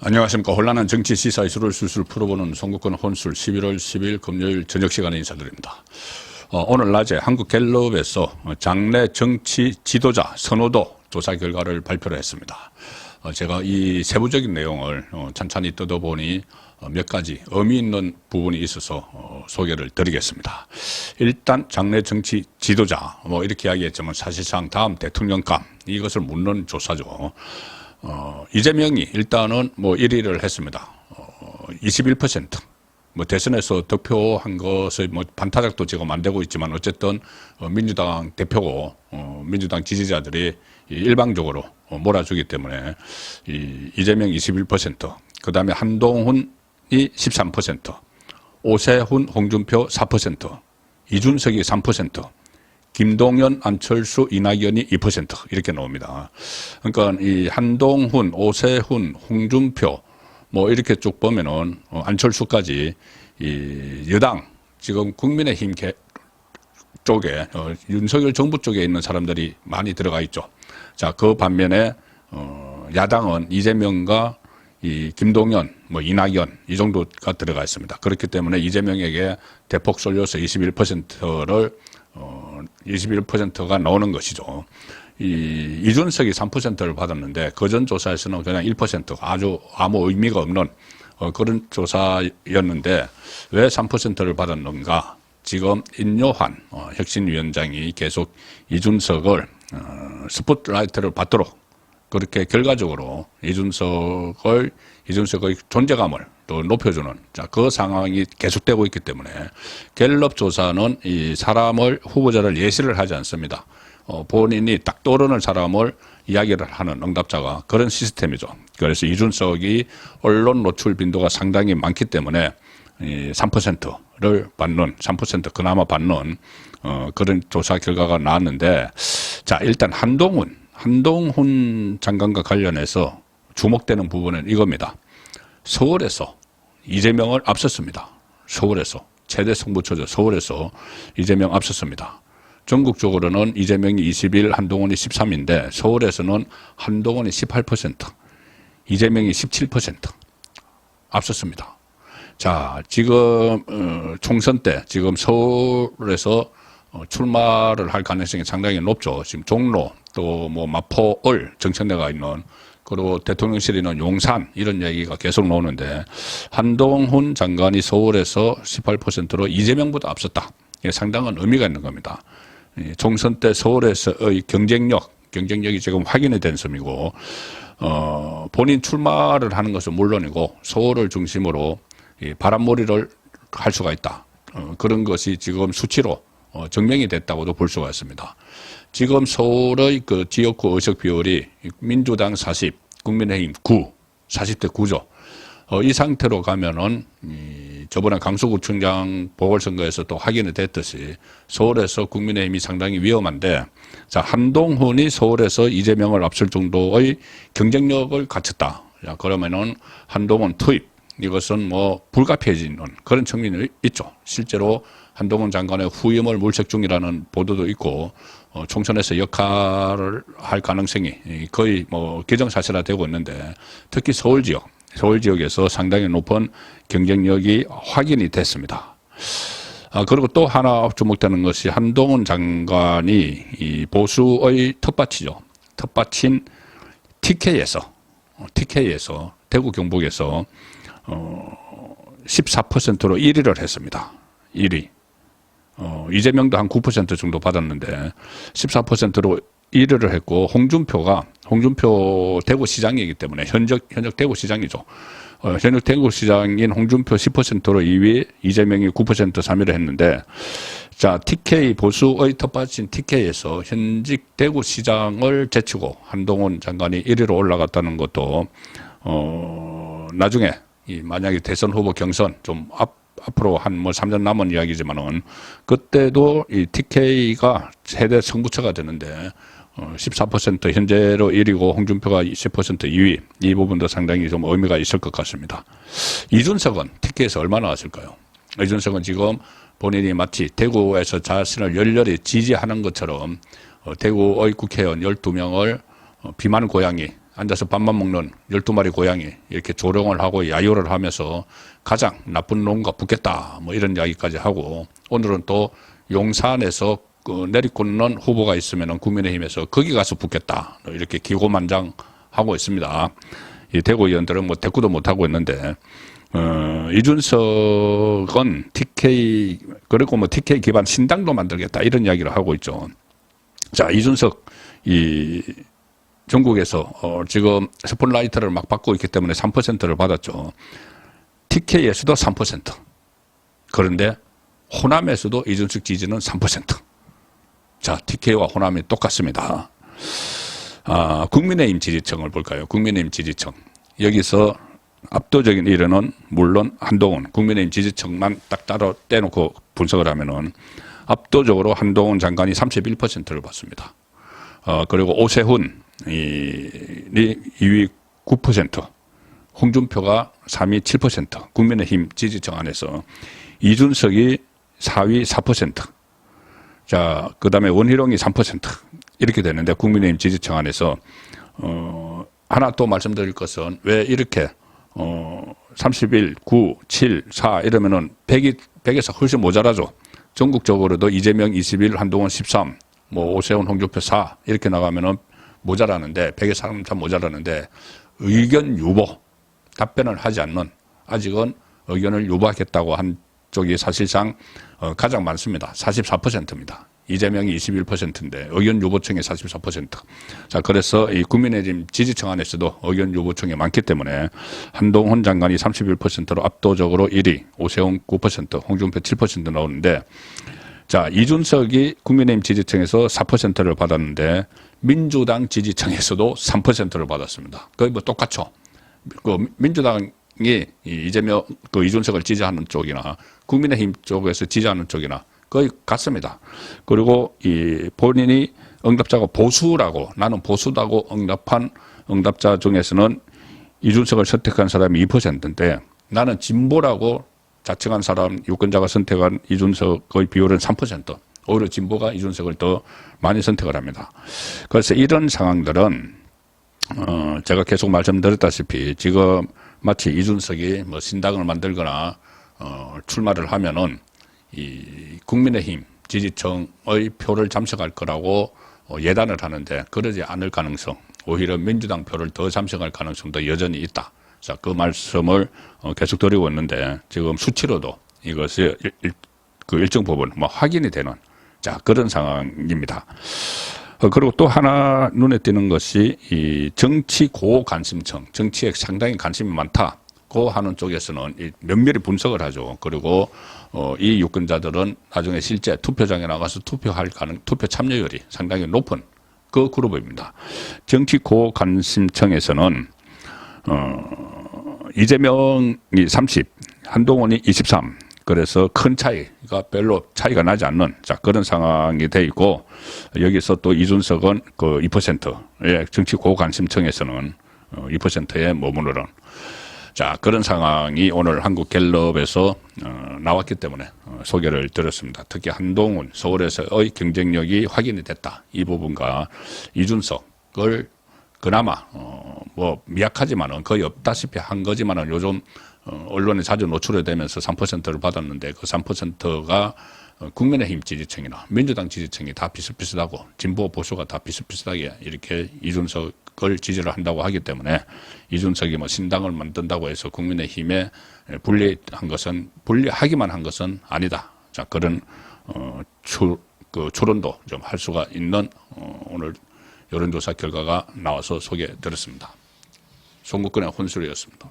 안녕하십니까. 혼란한 정치 시사 이슈를 술술 풀어보는 송국권 혼술 11월 10일 금요일 저녁 시간에 인사드립니다. 어, 오늘 낮에 한국갤럽에서 장래 정치 지도자 선호도 조사 결과를 발표를 했습니다. 어, 제가 이 세부적인 내용을 어, 찬찬히 뜯어보니 어, 몇 가지 의미 있는 부분이 있어서 어, 소개를 드리겠습니다. 일단 장래 정치 지도자 뭐 이렇게 이야기했지만 사실상 다음 대통령감 이것을 묻는 조사죠. 어, 이재명이 일단은 뭐 1위를 했습니다. 어, 21%. 뭐 대선에서 득표한 것의 뭐 반타작도 지금 안 되고 있지만 어쨌든 어, 민주당 대표고 어, 민주당 지지자들이 이 일방적으로 어, 몰아주기 때문에 이 이재명 21%, 그 다음에 한동훈이 13%, 오세훈, 홍준표 4%, 이준석이 3%, 김동연, 안철수, 이낙연이 2% 이렇게 나옵니다. 그러니까 이 한동훈, 오세훈, 홍준표 뭐 이렇게 쭉 보면은 어, 안철수까지 이 여당 지금 국민의힘 개- 쪽에 어, 윤석열 정부 쪽에 있는 사람들이 많이 들어가 있죠. 자, 그 반면에 어, 야당은 이재명과 이 김동연, 뭐 이낙연 이 정도가 들어가 있습니다. 그렇기 때문에 이재명에게 대폭 쏠려서 21%를 어, 21%가 나오는 것이죠. 이 이준석이 3%를 받았는데 그전 조사에서는 그냥 1% 아주 아무 의미가 없는 어, 그런 조사였는데 왜 3%를 받았는가? 지금 인요한 어, 혁신위원장이 계속 이준석을 어, 스포트라이트를 받도록 그렇게 결과적으로 이준석을 이준석의 존재감을 또 높여주는 자, 그 상황이 계속되고 있기 때문에 갤럽 조사는 이 사람을 후보자를 예시를 하지 않습니다. 어, 본인이 딱 떠오르는 사람을 이야기를 하는 응답자가 그런 시스템이죠. 그래서 이준석이 언론 노출 빈도가 상당히 많기 때문에 이 3%를 받는 3% 그나마 받는 어, 그런 조사 결과가 나왔는데 자 일단 한동훈 한동훈 장관과 관련해서 주목되는 부분은 이겁니다. 서울에서 이재명을 앞섰습니다. 서울에서 최대 승부처죠. 서울에서 이재명 앞섰습니다. 전국적으로는 이재명이 21, 한동훈이 13인데 서울에서는 한동훈이 18%, 이재명이 17% 앞섰습니다. 자, 지금 어, 총선 때 지금 서울에서 어, 출마를 할 가능성이 상당히 높죠. 지금 종로 또 뭐 마포을 정천대가 있는 그리고 대통령실에 있는 용산 이런 얘기가 계속 나오는데 한동훈 장관이 서울에서 18%로 이재명보다 앞섰다. 이게 상당한 의미가 있는 겁니다. 이 총선 때 서울에서의 경쟁력, 경쟁력이 지금 확인이 된 섬이고 어, 본인 출마를 하는 것은 물론이고 서울을 중심으로 이 바람몰이를 할 수가 있다. 어, 그런 것이 지금 수치로 어, 증명이 됐다고도 볼 수가 있습니다. 지금 서울의 그 지역구 의석 비율이 민주당 40, 국민의힘 9, 40대 9죠. 어, 이 상태로 가면은 이 저번에 강서구청장 보궐선거에서 또 확인이 됐듯이 서울에서 국민의힘이 상당히 위험한데 자 한동훈이 서울에서 이재명을 앞설 정도의 경쟁력을 갖췄다. 자 그러면은 한동훈 투입 이것은 뭐 불가피해지는 그런 측면이 있죠. 실제로 한동훈 장관의 후임을 물색 중이라는 보도도 있고 어, 총선에서 역할을 할 가능성이 거의 뭐 기정사실화되고 있는데 특히 서울 지역 서울 지역에서 상당히 높은 경쟁력이 확인이 됐습니다. 아, 그리고 또 하나 주목되는 것이 한동훈 장관이 이 보수의 텃밭이죠. 텃밭인 TK에서, TK에서, 대구 경북에서, 어, 14%로 1위를 했습니다. 1위. 어, 이재명도 한 9% 정도 받았는데 14%로 1위를 했고 홍준표가 홍준표 대구시장이기 때문에 현역 현역 대구시장이죠. 어, 현역 대구시장인 홍준표 10%로 2위, 이재명이 9% 3위를 했는데 자 TK 보수의 텃밭인 TK에서 현직 대구시장을 제치고 한동훈 장관이 1위로 올라갔다는 것도 어, 나중에 이 만약에 대선 후보 경선 좀 앞, 앞으로 한 뭐 3년 남은 이야기지만은 그때도 이 TK가 최대 승부처가 되는데 어, 14% 현재로 1위고 홍준표가 20% 2위 이 부분도 상당히 좀 의미가 있을 것 같습니다. 이준석은 TK에서 얼마나 왔을까요? 이준석은 지금 본인이 마치 대구에서 자신을 열렬히 지지하는 것처럼 어, 대구의 국회의원 12명을 어, 비만 고양이 앉아서 밥만 먹는 12마리 고양이 이렇게 조롱을 하고 야유를 하면서 가장 나쁜 놈과 붙겠다 뭐 이런 이야기까지 하고 오늘은 또 용산에서 그 내리꽂는 후보가 있으면 국민의힘에서 거기 가서 붙겠다 이렇게 기고만장하고 있습니다. 이 대구 의원들은 뭐 대꾸도 못 하고 있는데 어, 이준석은 TK 그리고 뭐 TK 기반 신당도 만들겠다 이런 이야기를 하고 있죠. 자 이준석 이 전국에서 어, 지금 스포트라이트를 막 받고 있기 때문에 3%를 받았죠. TK에서도 3%. 그런데 호남에서도 이준석 지지는 3%. 자, TK와 호남이 똑같습니다. 아, 국민의힘 지지층을 볼까요? 국민의힘 지지층. 여기서 압도적인 1위는 물론 한동훈, 국민의힘 지지층만 딱 따로 떼놓고 분석을 하면은 압도적으로 한동훈 장관이 31%를 받습니다. 어, 그리고 오세훈, 이, 이 2위 9%, 홍준표가 3위 7%, 국민의힘 지지층 안에서 이준석이 4위 4%, 자, 그 다음에 원희룡이 3% 이렇게 되는데 국민의힘 지지층 안에서 어, 하나 또 말씀드릴 것은 왜 이렇게 어, 31, 9, 7, 4 이러면은 100이 100에서 훨씬 모자라죠. 전국적으로도 이재명 21, 한동훈 13, 뭐 오세훈, 홍준표 4 이렇게 나가면은 모자라는데 100의 사람 참 모자라는데 의견 유보 답변을 하지 않는 아직은 의견을 유보하겠다고 한 쪽이 사실상 어, 가장 많습니다. 44%입니다. 이재명이 21%인데 의견 유보층이 44%. 자, 그래서 이 국민의힘 지지층 안에서도 의견 유보층이 많기 때문에 한동훈 장관이 31%로 압도적으로 1위, 오세훈 9%, 홍준표 7% 나오는데 자, 이준석이 국민의힘 지지층에서 4%를 받았는데 민주당 지지층에서도 3%를 받았습니다. 거의 뭐 똑같죠. 그 민주당이 이 이재명 그 이준석을 지지하는 쪽이나 국민의힘 쪽에서 지지하는 쪽이나 거의 같습니다. 그리고 이 본인이 응답자가 보수라고 나는 보수다고 응답한 응답자 중에서는 이준석을 선택한 사람이 2%인데 나는 진보라고 자칭한 사람 유권자가 선택한 이준석의 비율은 3%. 오히려 진보가 이준석을 더 많이 선택을 합니다. 그래서 이런 상황들은 어 제가 계속 말씀드렸다시피 지금 마치 이준석이 뭐 신당을 만들거나 어 출마를 하면은 이 국민의힘 지지층의 표를 잠식할 거라고 어, 예단을 하는데 그러지 않을 가능성, 오히려 민주당 표를 더 잠식할 가능성도 여전히 있다. 자, 그 말씀을 어, 계속 드리고 있는데 지금 수치로도 이것이 일, 일, 그 일정 부분 뭐 확인이 되는 자 그런 상황입니다. 어, 그리고 또 하나 눈에 띄는 것이 이 정치 고관심층, 정치에 상당히 관심이 많다. 고 하는 쪽에서는 이 면밀히 분석을 하죠. 그리고 어, 이 유권자들은 나중에 실제 투표장에 나가서 투표할 가능, 투표 참여율이 상당히 높은 그 그룹입니다. 정치 고관심층에서는 어, 이재명이 30, 한동훈이 23. 그래서 큰 차이가 별로 차이가 나지 않는 자 그런 상황이 돼 있고 여기서 또 이준석은 그 2%의 정치 고관심층에서는 어, 2%에 머무르는 자 그런 상황이 오늘 한국 갤럽에서 어, 나왔기 때문에 어, 소개를 드렸습니다. 특히 한동훈 서울에서의 경쟁력이 확인이 됐다 이 부분과 이준석을 그나마 어, 뭐 미약하지만은 거의 없다시피 한 거지만은 요즘 어, 언론에 자주 노출이 되면서 3%를 받았는데 그 3%가 어, 국민의힘 지지층이나 민주당 지지층이 다 비슷비슷하고 진보 보수가 다 비슷비슷하게 이렇게 이준석을 지지를 한다고 하기 때문에 이준석이 뭐 신당을 만든다고 해서 국민의힘에 불리한 것은 불리하기만 한 것은 아니다. 자 그런 어, 추, 그 추론도 좀 할 수가 있는 어, 오늘 여론조사 결과가 나와서 소개드렸습니다. 송국근의 혼술이었습니다.